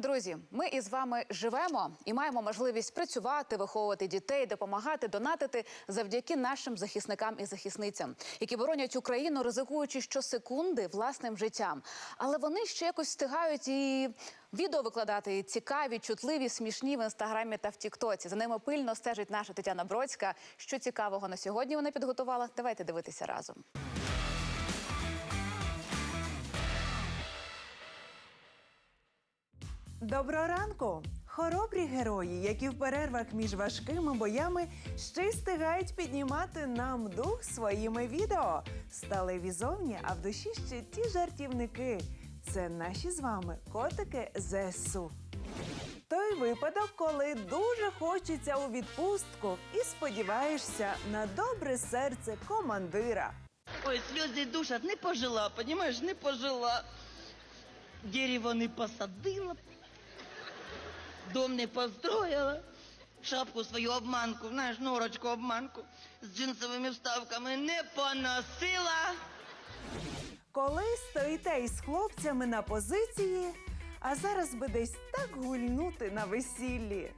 Друзі, ми із вами живемо і маємо можливість працювати, виховувати дітей, допомагати, донатити завдяки нашим захисникам і захисницям, які боронять Україну, ризикуючи щосекунди власним життям. Але вони ще якось встигають і відео викладати цікаві, чутливі, смішні в інстаграмі та в Тіктоці. За ними пильно стежить наша Тетяна Бродська. Що цікавого на сьогодні вона підготувала? Давайте дивитися разом. Доброго ранку! Хоробрі герої, які в перервах між важкими боями ще й встигають піднімати нам дух своїми відео. Сталеві зовні, а в душі ще ті жартівники. Це наші з вами котики ЗСУ. Той випадок, коли дуже хочеться у відпустку і сподіваєшся на добре серце командира. Ой, сльози душат, не пожила, понимаешь, не пожила. Дерево не посадила, дом не построила, шапку свою обманку, знаєш, норочку обманку з джинсовими вставками не поносила. Коли стоїте із хлопцями на позиції, а зараз би десь так гульнути на весіллі.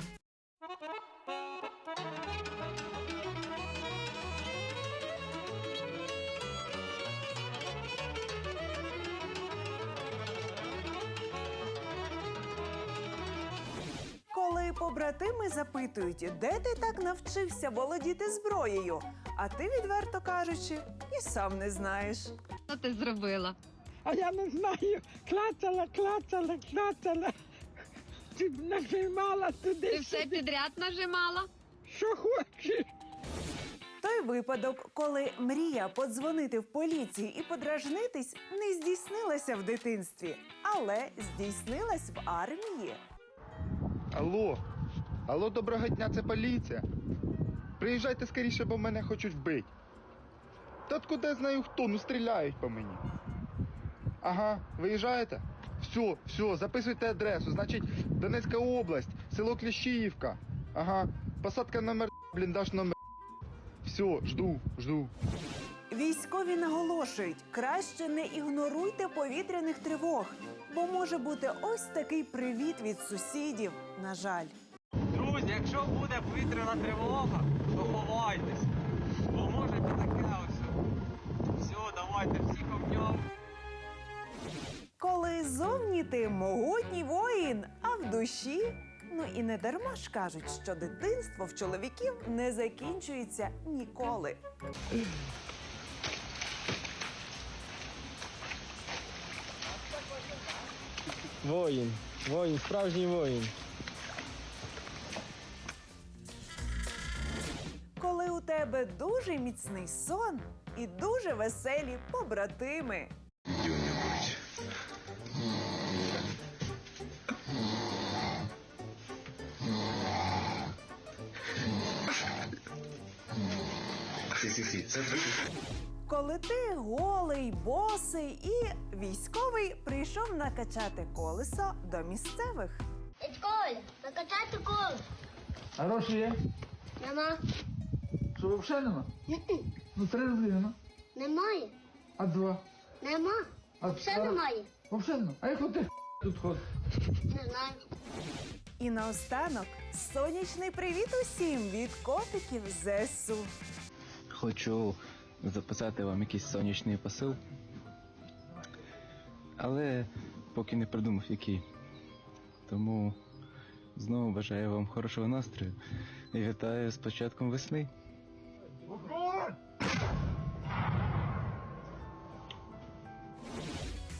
Побратими запитують, де ти так навчився володіти зброєю, а ти, відверто кажучи, і сам не знаєш. Що ти зробила? А я не знаю, клацала, клацала, клацала. Ти нажимала туди, Ти все підряд нажимала? що хочеш. Той випадок, коли мрія подзвонити в поліцію і подражнитись, не здійснилася в дитинстві, але здійснилась в армії. Алло, алло, доброго дня, це поліція. Приїжджайте скоріше, бо мене хочуть вбити. Та откуда знаю хто, ну стріляють по мені. Ага, виїжджаєте? Все, все, записуйте адресу. Значить, Донецька область, село Кліщіївка. Ага, посадка номер бліндаж номер. Все, жду, жду. Військові наголошують, краще не ігноруйте повітряних тривог, бо може бути ось такий привіт від сусідів. На жаль. Якщо буде повітряна тривога, то ховайтесь. Бо може бути таке ось. Все, давайте, всіх обняв. Коли зовні ти могутній воїн, а в душі. Ну і не дарма ж кажуть, що дитинство в чоловіків не закінчується ніколи. Воїн, воїн, справжній воїн. Тебе дуже міцний сон і дуже веселі побратими. Коли ти голий, босий і військовий прийшов накачати колесо до місцевих. Дядь Коля, накачати коло. А гроші є? Нема. Що взагалі нема? Ну три рублі нема. Немає. А два. Нема. А Все два- немає. Взагалі нема. А як от ти тут ходиш? Не знаю. І наостанок сонячний привіт усім від котиків ЗСУ. Хочу записати вам якийсь сонячний посил. Але поки не придумав який. Тому знову бажаю вам хорошого настрою і вітаю з початком весни.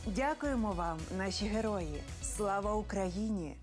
Дякуємо вам, наші герої. Слава Україні!